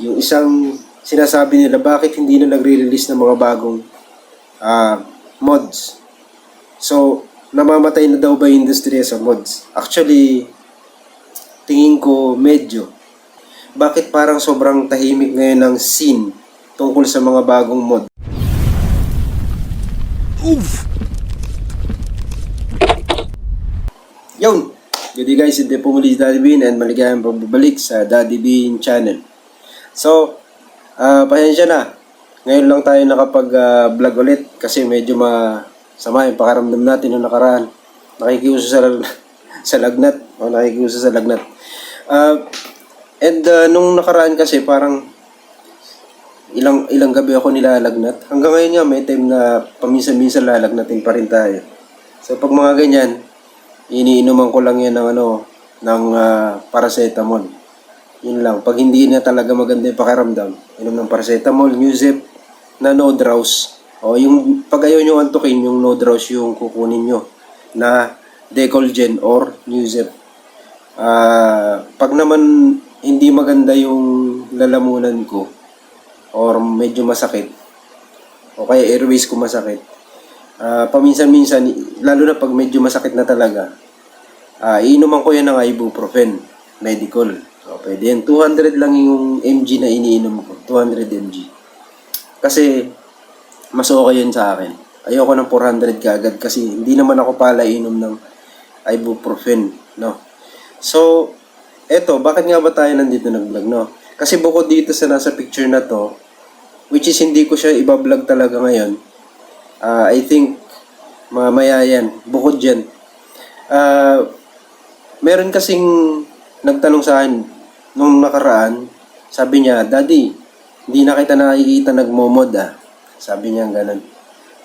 Yung isang sinasabi nila, bakit hindi na nagre-release ng mga bagong ah, mods? So, namamatay na daw ba yung industriya sa mods? Actually, tingin ko medyo. Bakit parang sobrang tahimik ngayon ng scene tungkol sa mga bagong mod? Yun! Good day guys, hindi po muli si Daddy Bean and maligayang pagbabalik sa Daddy Bean channel. So, ah pasensya na. Ngayon lang tayo nakapag-vlog ulit kasi medyo masama yung pakaramdam natin noong nakaraan. Nakikiuso sa, sa lagnat. O nakikiuso sa lagnat. Ah, and ah, nung nakaraan kasi parang ilang ilang gabi ako nilalagnat. Hanggang ngayon nga may time na paminsan-minsan lalagnatin pa rin tayo. So pag mga ganyan, iniinuman ko lang yan ng ano, ng ah, paracetamol. Yun lang. Pag hindi na talaga maganda yung pakiramdam, inom ng paracetamol, Musip, na no drowse. O yung pag ayaw nyo antukin, yung no drowse yung kukunin nyo na Decolgen or Musip. Ah, pag naman hindi maganda yung lalamunan ko or medyo masakit o kaya airways ko masakit, Ah, paminsan-minsan, lalo na pag medyo masakit na talaga, ah iinuman ko yan ng ibuprofen, medical. So, pwede yan. 200 lang yung mg na iniinom ko. 200 mg. Kasi, mas okay yun sa akin. Ayoko ng 400 kagad kasi hindi naman ako pala inom ng ibuprofen, no? So, eto, bakit nga ba tayo nandito nag-vlog, no? Kasi bukod dito sa nasa picture na to, which is hindi ko siya iba-vlog talaga ngayon, Ah, I think mamaya yan. Bukod dyan. Ah, meron kasing nagtanong sa akin nung nakaraan, sabi niya, Daddy, hindi na kita nakikita nagmomod ah. Sabi niya ganun.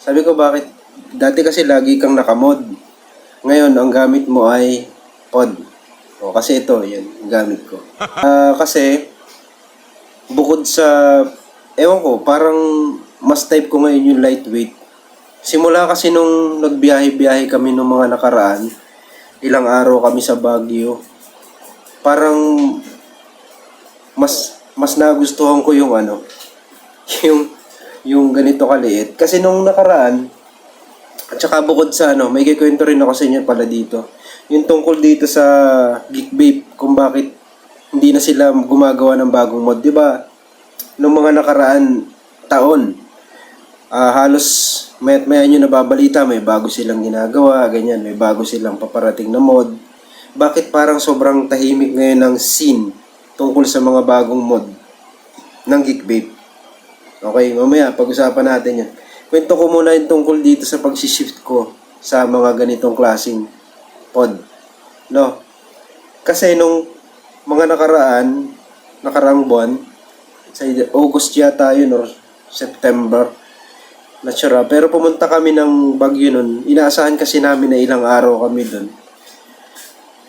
Sabi ko, bakit? Dati kasi lagi kang nakamod. Ngayon, ang gamit mo ay pod. O, kasi ito, yan, ang gamit ko. Ah, kasi, bukod sa, ewan ko, parang mas type ko ngayon yung lightweight. Simula kasi nung nagbiyahe-biyahe kami nung mga nakaraan, ilang araw kami sa Baguio, parang mas mas nagustuhan ko yung ano, yung yung ganito kaliit. Kasi nung nakaraan, at saka bukod sa ano, may kikwento rin ako sa inyo pala dito. Yung tungkol dito sa Geek Babe, kung bakit hindi na sila gumagawa ng bagong mod. Di ba? Nung mga nakaraan taon, ah halos may may nyo nababalita, may bago silang ginagawa, ganyan, may bago silang paparating na mod. Bakit parang sobrang tahimik ngayon ng scene tungkol sa mga bagong mod ng Geek Babe? Okay, mamaya pag-usapan natin yan. Kwento ko muna yung tungkol dito sa pag-shift ko sa mga ganitong klaseng pod. No? Kasi nung mga nakaraan, nakaraang buwan, sa August yata yun or September, Natura. Pero pumunta kami ng Baguio nun. Inaasahan kasi namin na ilang araw kami dun.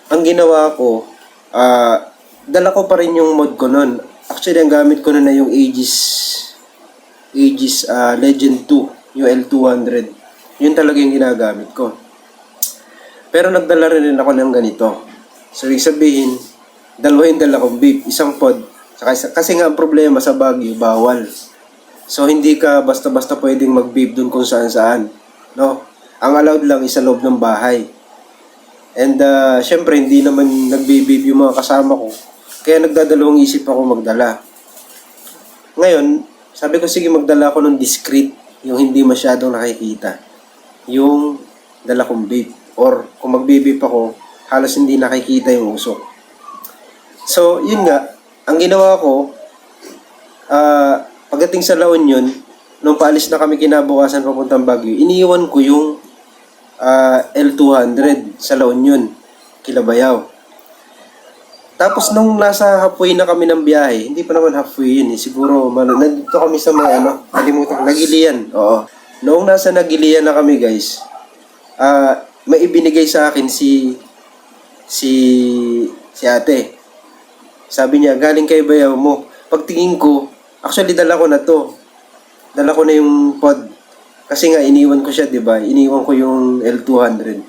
Ang ginawa ko, ah, dala ko pa rin yung mod ko nun. Actually, ang gamit ko nun na yung Aegis, Aegis ah, Legend 2, yung L200. Yun talaga yung ginagamit ko. Pero nagdala rin ako ng ganito. So, ibig sabihin, dalawa yung dala kong beef, isang pod. Isa- kasi nga ang problema sa Baguio, bawal. So, hindi ka basta-basta pwedeng mag-beef dun kung saan-saan. No? Ang allowed lang is sa loob ng bahay. And, uh, syempre, hindi naman nagbe-beef yung mga kasama ko. Kaya nagdadalawang isip ako magdala. Ngayon, sabi ko, sige, magdala ako ng discreet, yung hindi masyadong nakikita. Yung dala kong beef. Or, kung magbe-beef ako, halos hindi nakikita yung usok. So, yun nga, ang ginawa ko, ah, pagdating sa La Union, nung paalis na kami kinabukasan papuntang Baguio, iniiwan ko yung ah, L200 sa La Union, Kilabayaw. Tapos nung nasa halfway na kami ng biyahe, hindi pa naman halfway yun eh, siguro, man, nandito kami sa mga ano, kalimutan, Nagilian, oo. Noong nasa Nagilian na kami guys, ah, may ibinigay sa akin si, si, si ate. Sabi niya, galing kay bayaw mo. Pagtingin ko, actually dala ko na to. Dala ko na yung pod. Kasi nga, iniwan ko siya, di ba? Iniwan ko yung L200.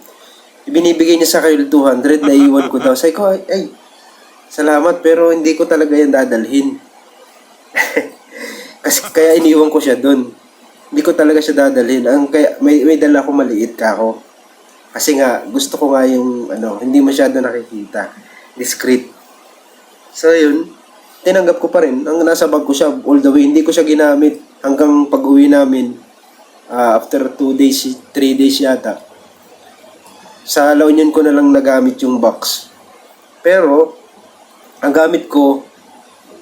Ibinibigay niya sa akin yung L200, naiwan ko daw. Sabi ko, ay, ay, salamat, pero hindi ko talaga yan dadalhin. Kaya iniwan ko siya doon. Hindi ko talaga siya dadalhin. Ang kaya may may dala ko maliit ka ako. Kasi nga gusto ko nga yung ano, hindi masyado nakikita. Discreet. So yun, tinanggap ko pa rin. Ang nasa bag ko siya all the way, hindi ko siya ginamit hanggang pag-uwi namin ah, after 2 days, 3 days yata. Sa La Union ko na lang nagamit yung box. Pero, ang gamit ko,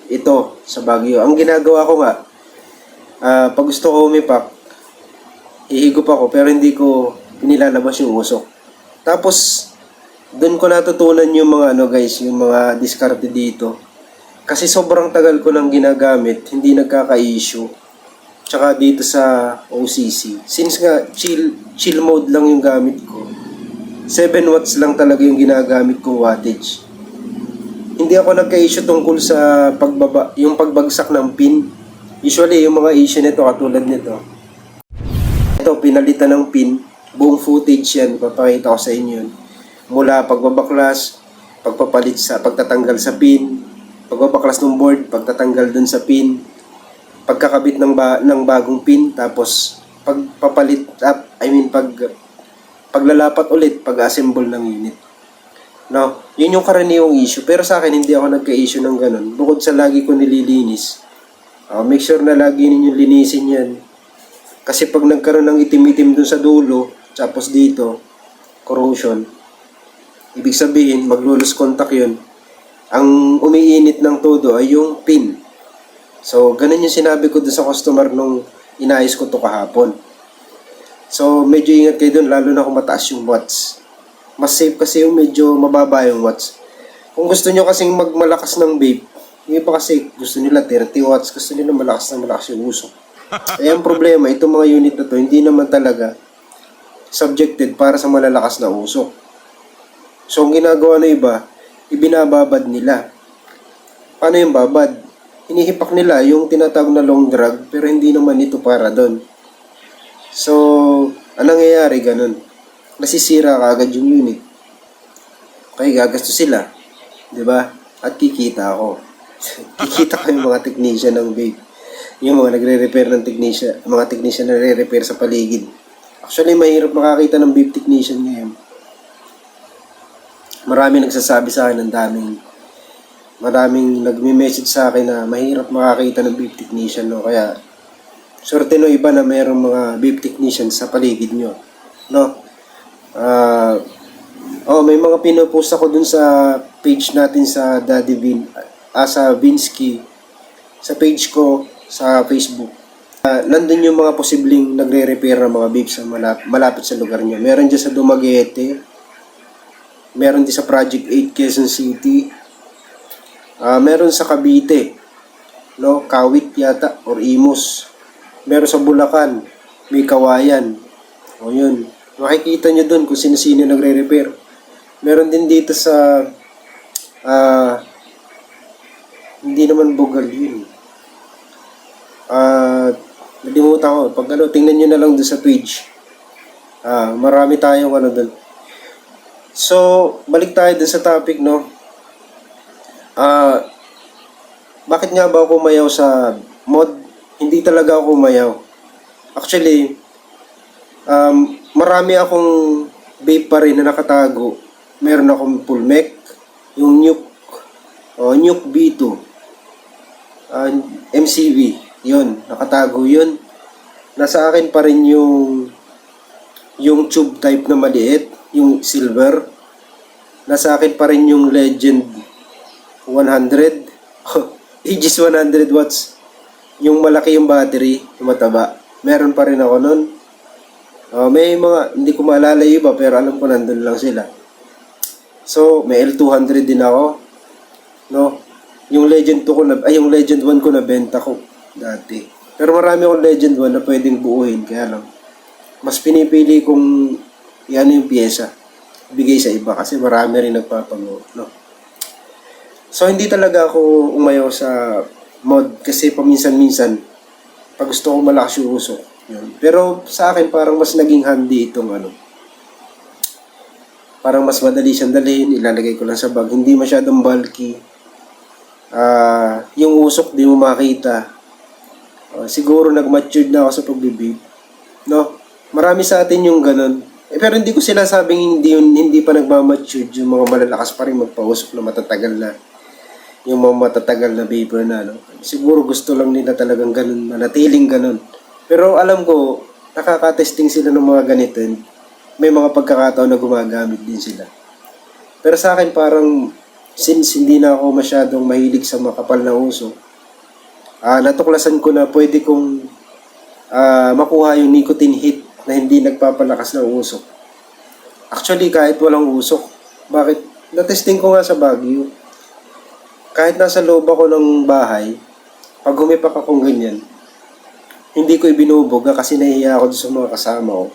ito, sa Baguio. Ang ginagawa ko nga, ah, pag gusto ko umipak, ihigop ako pero hindi ko pinilalabas yung usok. Tapos, doon ko natutunan yung mga ano guys, yung mga diskarte dito. Kasi sobrang tagal ko nang ginagamit, hindi nagkaka-issue. Tsaka dito sa OCC. Since nga chill, chill mode lang yung gamit ko. 7 watts lang talaga yung ginagamit kong wattage. Hindi ako nagka-issue tungkol sa pagbaba, yung pagbagsak ng pin. Usually, yung mga issue nito katulad nito. Ito, pinalitan ng pin. Buong footage yan. Papakita ko sa inyo. Mula pagbabaklas, pagpapalit sa, pagtatanggal sa pin, pagbabaklas ng board, pagtatanggal dun sa pin, pagkakabit ng, ba, ng bagong pin, tapos pagpapalit up, I mean pag paglalapat ulit, pag-assemble ng unit. No, yun yung karaniwang issue. Pero sa akin, hindi ako nagka-issue ng ganun. Bukod sa lagi ko nililinis. Uh, make sure na lagi ninyo linisin yan. Kasi pag nagkaroon ng itim-itim dun sa dulo, tapos dito, corrosion, ibig sabihin, maglulus contact yun. Ang umiinit ng todo ay yung pin. So, ganun yung sinabi ko sa customer nung inayos ko to kahapon. So, medyo ingat kayo dun, lalo na kung mataas yung watts. Mas safe kasi yung medyo mababa yung watts. Kung gusto nyo kasing magmalakas ng vape, yung iba kasi gusto nila 30 watts, gusto nila malakas na malakas yung usok. Eh, ang problema, itong mga unit na to, hindi naman talaga subjected para sa malalakas na usok. So, ang ginagawa na iba, ibinababad nila. Paano yung babad? Inihipak nila yung tinatawag na long drag, pero hindi naman ito para doon. So, anong nangyayari ganun? Nasisira kaagad yung unit. Kaya gagasto sila. ba? At kikita ako. kikita ko yung mga technician ng vape. Yung mga nagre-repair ng technician, mga technician na nagre-repair sa paligid. Actually, mahirap makakita ng vape technician ngayon. Marami nagsasabi sa akin ng daming maraming nagme-message sa akin na mahirap makakita ng vape technician no kaya Swerte no iba na mayroong mga vape technician sa paligid nyo. No? Ah, oh, may mga pinopost ako dun sa page natin sa Daddy Vin, ah, sa Vinsky, sa page ko sa Facebook. Ah, nandun yung mga posibleng nagre-repair ng mga vape sa malap- malapit sa lugar nyo. Meron dyan sa Dumaguete, meron din sa Project 8 Quezon City, ah meron sa Cavite, no? Kawit yata, or Imus. Meron sa Bulacan, may Kawayan. O yun. Makikita nyo dun kung sino-sino nagre-repair. Meron din dito sa ah hindi naman bugal yun. Ah, nalimutan ko. Pag ano, tingnan nyo na lang doon sa page. Ah, marami tayong ano doon. So, balik tayo dun sa topic, no? Ah, bakit nga ba ako mayaw sa mod? Hindi talaga ako mayaw. Actually, um, marami akong vape pa rin na nakatago. Meron akong full mech, yung Nuke, o Nuke B2, uh, MCV, yun, nakatago yun. Nasa akin pa rin yung yung tube type na maliit, yung silver. Nasa akin pa rin yung Legend 100, Aegis 100 watts. Yung malaki yung battery, yung mataba. Meron pa rin ako nun. Uh, may mga, hindi ko maalala yung iba, pero alam ko nandun lang sila. So, may L200 din ako. No? Yung Legend 2 ko na, ay yung Legend 1 ko na benta ko dati. Pero marami akong Legend 1 na pwedeng buuhin, kaya lang. Mas pinipili kong yan yung pyesa. Bigay sa iba kasi marami rin nagpapago. No? So, hindi talaga ako umayaw sa mod kasi paminsan-minsan pag gusto ko malakas yung usok. Yun. Pero sa akin parang mas naging handy itong ano. Parang mas madali siyang dalhin, ilalagay ko lang sa bag. Hindi masyadong bulky. Ah, yung usok di mo makita. Uh, siguro nag-matured na ako sa pagbe-vape. No? Marami sa atin yung ganun. Eh, pero hindi ko sinasabing hindi, hindi pa nagmamatured yung mga malalakas pa rin magpausok na matatagal na yung mga matatagal na vapor na, no? Siguro gusto lang nila talagang ganun, manatiling ganun. Pero alam ko, nakaka-testing sila ng mga ganito. May mga pagkakataon na gumagamit din sila. Pero sa akin parang, since hindi na ako masyadong mahilig sa makapal na uso, ah natuklasan ko na pwede kong ah, makuha yung nicotine hit na hindi nagpapalakas ng usok. Actually, kahit walang usok, bakit? Na-testing ko nga sa Baguio. Kahit nasa loob ako ng bahay, pag humipak akong ganyan, hindi ko ibinubog ah, kasi nahihiya ako sa mga kasama ko.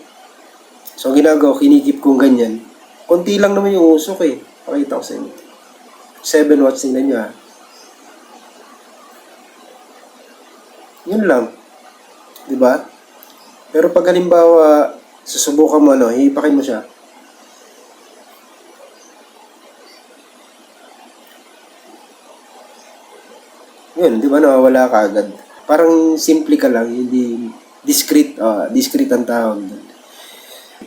So, ginagawa, ko, kinikip kong ganyan. Konti lang naman yung usok eh. Pakita ko sa inyo. 7 watts, tingnan nyo ah. Yun lang. Di ba? Pero pag halimbawa, susubukan mo ano, hihipakin mo siya. Yun, di ba nawawala ka agad. Parang simple ka lang, hindi discreet, ah, discreet ang tawag.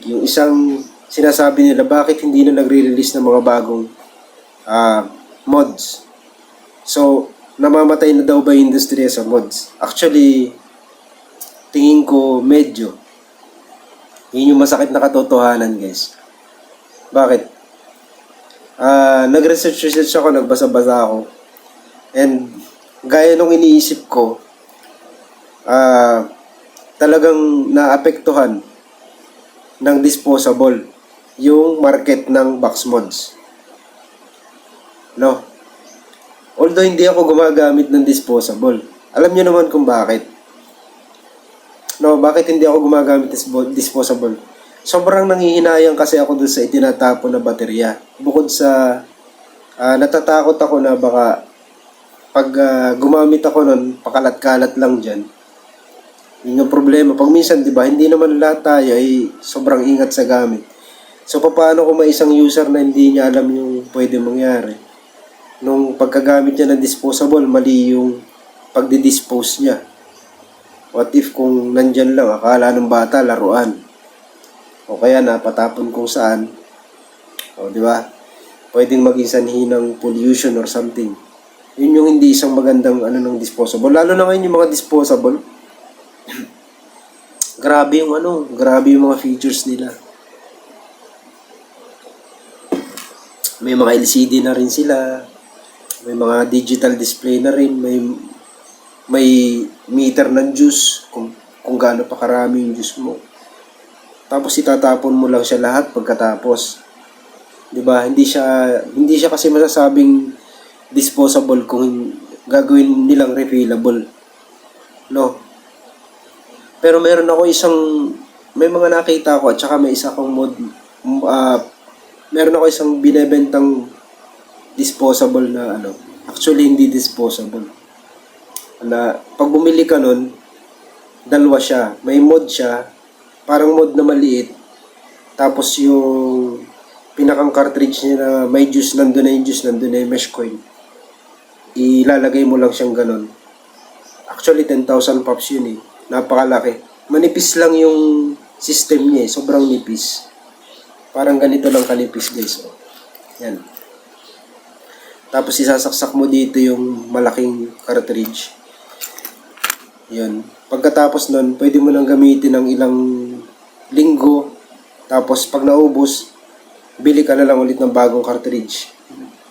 Yung isang sinasabi nila, bakit hindi na nagre-release ng mga bagong ah, mods? So, namamatay na daw ba yung industriya sa mods? Actually, tingin ko medyo. Yun yung masakit na katotohanan, guys. Bakit? Ah, nag-research research ako, nagbasa-basa ako. And gaya nung iniisip ko, ah, talagang naapektuhan ng disposable yung market ng box mods. No? Although hindi ako gumagamit ng disposable. Alam niyo naman kung bakit. No, bakit hindi ako gumagamit ng dispo- disposable? Sobrang nangihinayang kasi ako dun sa itinatapon na baterya. Bukod sa ah, natatakot ako na baka pag ah, gumamit ako nun, pakalat-kalat lang dyan. Yun yung problema. Pag minsan, di ba, hindi naman lahat tayo ay sobrang ingat sa gamit. So, paano kung may isang user na hindi niya alam yung pwede mangyari? Nung pagkagamit niya ng disposable, mali yung pagdi-dispose niya. What if kung nandyan lang, akala ng bata, laruan. O kaya napatapon kung saan. O, di ba? Pwedeng maging sanhi ng pollution or something. Yun yung hindi isang magandang ano ng disposable. Lalo na ngayon yung mga disposable. grabe yung ano, grabe yung mga features nila. May mga LCD na rin sila. May mga digital display na rin. May may meter ng juice kung kung gaano pa karami yung juice mo. Tapos itatapon mo lang siya lahat pagkatapos. 'Di ba? Hindi siya hindi siya kasi masasabing disposable kung gagawin nilang refillable. No. Pero meron ako isang may mga nakita ko at saka may isa akong mod uh, meron ako isang binebentang disposable na ano. Actually hindi disposable. Na pag bumili ka nun, dalawa siya. May mod siya, parang mod na maliit. Tapos yung pinakang cartridge niya na may juice, nandun na yung juice, nandun na yung mesh coin. Ilalagay mo lang siyang ganun. Actually, 10,000 pops yun eh. Napakalaki. Manipis lang yung system niya eh. Sobrang nipis. Parang ganito lang kanipis guys. Oh. Yan. Tapos isasaksak mo dito yung malaking cartridge. Yun. Pagkatapos nun, pwede mo nang gamitin ng ilang linggo. Tapos pag naubos, bili ka na lang ulit ng bagong cartridge.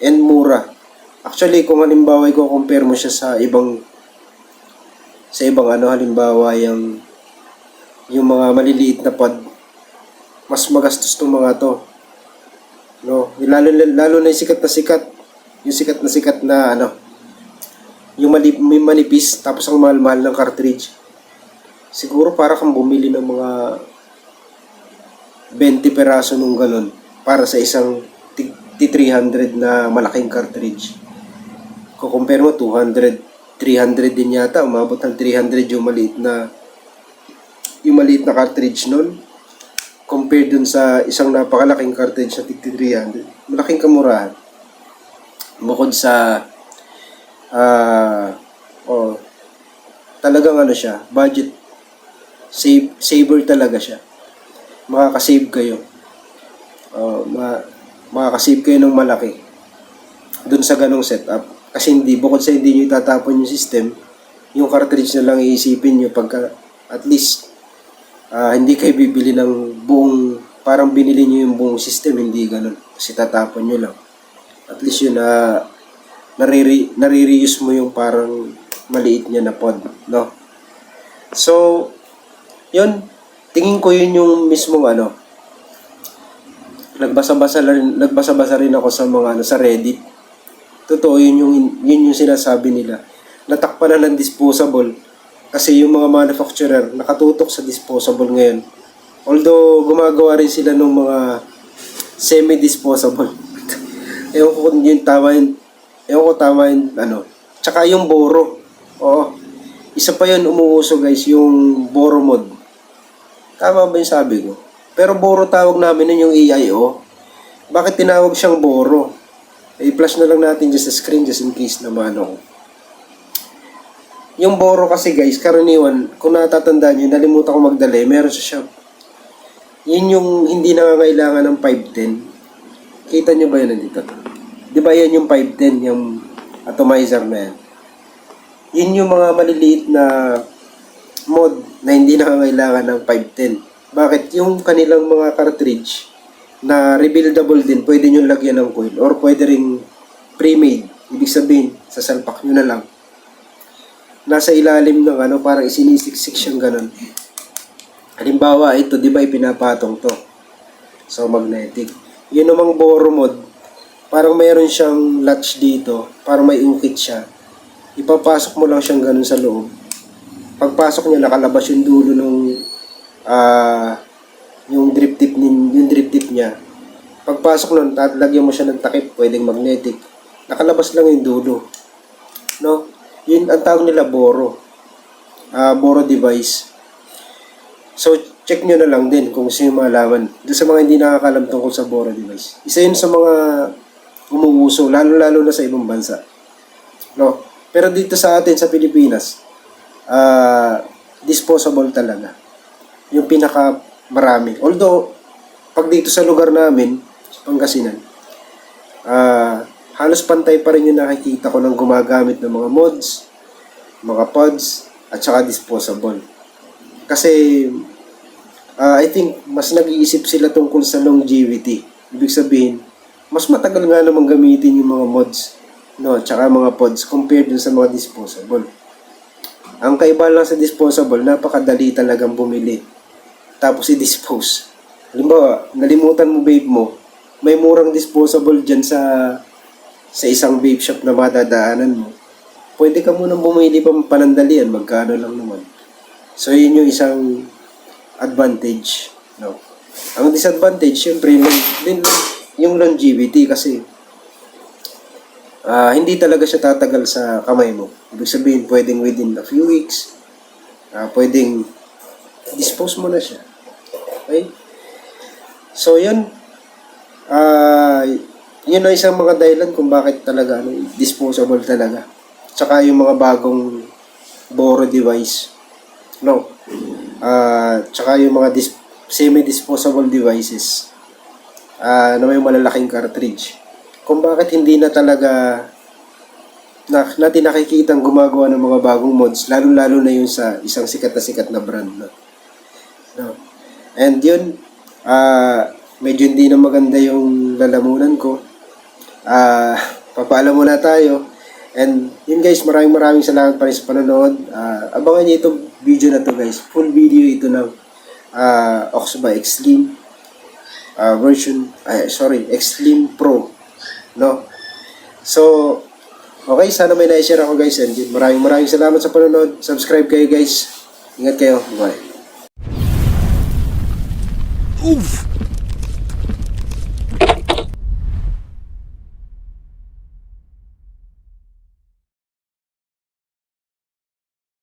And mura. Actually, kung halimbawa i-compare mo siya sa ibang sa ibang ano halimbawa yung yung mga maliliit na pod mas magastos tong mga to. No? Lalo lalo na yung sikat na sikat yung sikat na sikat na ano yung mali, may manipis tapos ang mahal-mahal ng cartridge. Siguro para kang bumili ng mga 20 peraso nung ganun para sa isang T300 na malaking cartridge. Kung compare mo, 200, 300 din yata. Umabot ng 300 yung maliit na yung maliit na cartridge nun. Compared dun sa isang napakalaking cartridge na T300. Malaking kamurahan. Bukod sa ah oh, talagang ano siya, budget save, saver talaga siya. Makakasave kayo. Uh, ma, makakasave kayo ng malaki dun sa ganong setup. Kasi hindi, bukod sa hindi nyo itatapon yung system, yung cartridge na lang iisipin nyo pagka at least ah, hindi kayo bibili ng buong, parang binili nyo yung buong system, hindi ganun. Kasi tatapon nyo lang. At least yun na nariri, nare-reuse mo yung parang maliit niya na pod, no? So, yun, tingin ko yun yung mismong ano, nagbasa-basa rin, nagbasa-basa rin ako sa mga ano, sa Reddit. Totoo yun yung, yun yung sinasabi nila. Natakpan na ng disposable kasi yung mga manufacturer nakatutok sa disposable ngayon. Although gumagawa rin sila ng mga semi-disposable. Ewan ko kung yung tama yun. Ewan ko tama yun, ano. Tsaka yung boro. Oo. Isa pa yun umuuso guys, yung boro mod. Tama ba yung sabi ko? Pero boro tawag namin nun yung EIO. Bakit tinawag siyang boro? I-flash na lang natin just sa screen just in case na maano ko. Yung boro kasi guys, karaniwan, kung natatandaan nyo, nalimutan ko magdala, meron sa shop. Yun yung hindi nangangailangan ng 510. Kita nyo ba yun nandito? Di ba yan yung 510, yung atomizer na yan? Yun yung mga maliliit na mod na hindi nangangailangan ng 510. Bakit? Yung kanilang mga cartridge na rebuildable din, pwede nyo lagyan ng coil or pwede ring pre-made. Ibig sabihin, sa salpak nyo na lang. Nasa ilalim ng ano, parang isinisiksik siyang ganun. Halimbawa, ito, di ba ipinapatong to? So, magnetic. Yun namang boro mod, parang mayroon siyang latch dito, parang may ukit siya. Ipapasok mo lang siyang ganun sa loob. Pagpasok niya, nakalabas yung dulo ng ah yung drip tip nin, yung drip tip niya. Pagpasok nun, at lagyan mo siya ng takip, pwedeng magnetic. Nakalabas lang yung dulo. No? Yun ang tawag nila boro. Ah, boro device. So, check nyo na lang din kung gusto nyo malaman. Doon sa mga hindi nakakalam tungkol sa boro device. Isa yun sa mga umuuso, lalo-lalo na sa ibang bansa. No? Pero dito sa atin, sa Pilipinas, ah, disposable talaga. Yung pinaka marami. Although, pag dito sa lugar namin, sa Pangasinan, ah, halos pantay pa rin yung nakikita ko ng gumagamit ng mga mods, mga pods, at saka disposable. Kasi, ah, I think, mas nag-iisip sila tungkol sa longevity. Ibig sabihin, mas matagal nga namang gamitin yung mga mods, no, at saka mga pods compared dun sa mga disposable. Ang kaiba lang sa disposable, napakadali talagang bumili. Tapos i-dispose. Halimbawa, nalimutan mo vape mo, may murang disposable dyan sa sa isang vape shop na madadaanan mo. Pwede ka munang bumili pa panandalian, magkano lang naman. So, yun yung isang advantage. No? Ang disadvantage, syempre, yung, din, yung longevity kasi ah hindi talaga siya tatagal sa kamay mo. Ibig sabihin, pwedeng within a few weeks, ah pwedeng dispose mo na siya. Okay? So, yun. Ah, yun ang isang mga dahilan kung bakit talaga ano, disposable talaga. Tsaka yung mga bagong Boro device. No. Ah, tsaka yung mga dis- semi-disposable devices ah na may malalaking cartridge. Kung bakit hindi na talaga na, natin nakikita gumagawa ng mga bagong mods, lalo-lalo na yung sa isang sikat na sikat na brand. No. And yun, ah medyo hindi na maganda yung lalamunan ko. Ah, papaalam muna tayo. And yun guys, maraming maraming salamat pa rin sa panonood. Ah, abangan niyo itong video na to guys. Full video ito ng ah Oxba Extreme ah, version, ay, sorry, Extreme Pro. No? So, okay, sana may na-share ako guys. And yun, maraming maraming salamat sa panonood. Subscribe kayo guys. Ingat kayo. Bye. Oof!